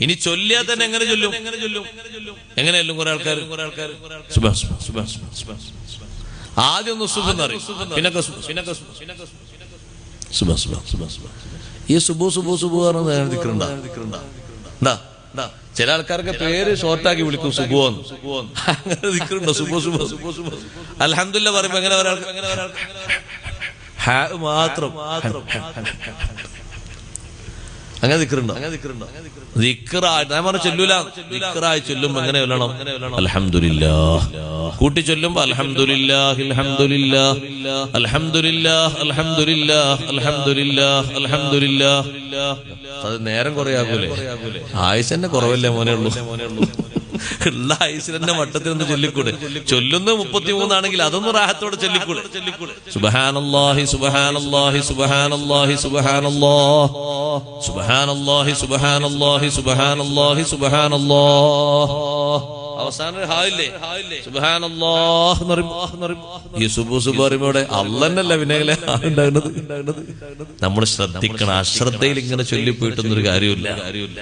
ഇനി ചൊല്ലിയാൽ തന്നെ എങ്ങനെ ചൊല്ലും? എങ്ങനെ ചൊല്ലും കുറെ ആൾക്കാർ കുറെ ആൾക്കാർ ആദ്യം ഒന്ന് സുഖം ഈ സുബു സുബു സുബു പറഞ്ഞ ചില ആൾക്കാർക്ക് പേര് ഷോർട്ടാക്കി വിളിക്കും സുബു അങ്ങനെ ദിക്കറുണ്ടോ സുബു സുബു സുബു സുബു അലഹമില്ല പറയുമ്പോ എങ്ങനെ ഒരാൾക്ക് എങ്ങനെ ഒരാൾക്ക് ഹാ മാത്രം. അങ്ങനെ ദിക്കറുണ്ടോ ഞാൻ പറഞ്ഞു ചൊല്ലൂല. ദിക്കറായി ചൊല്ലുമ്പോ എങ്ങനെ ചൊല്ലണം? അൽഹംദുലില്ലാ കൂട്ടി ചൊല്ലുമ്പോ അൽഹംദുലില്ലാ അൽഹംദുലില്ലാ അൽഹംദുലില്ലാ അൽഹംദുലില്ലാ അൽഹംദുലില്ലാ അലഹമില്ല അത് നേരം കുറെ ആകൂലേ ആയുസ് തന്നെ കുറവല്ലേ മോനെ ഉള്ളൂ. ഉള്ള ആയുസിന്റെ വട്ടത്തിൽ ഒന്ന് ചൊല്ലിക്കൂടെ? ചൊല്ലുന്ന മുപ്പത്തിമൂന്നാണെങ്കിൽ അതൊന്നും റാഹത്തോടെ ചൊല്ലിക്കൂടെ? സുബഹാനല്ലാഹി സുബഹാനല്ലാഹി സുബഹാനല്ലാഹി സുബഹാനല്ലാഹ്. അവസാനം ഒരു ഈ നമ്മൾ ശ്രദ്ധിക്കണം. അശ്രദ്ധയിൽ ഇങ്ങനെ ചൊല്ലിപ്പോയിട്ടൊന്നൊരു കാര്യമില്ല കാര്യമില്ല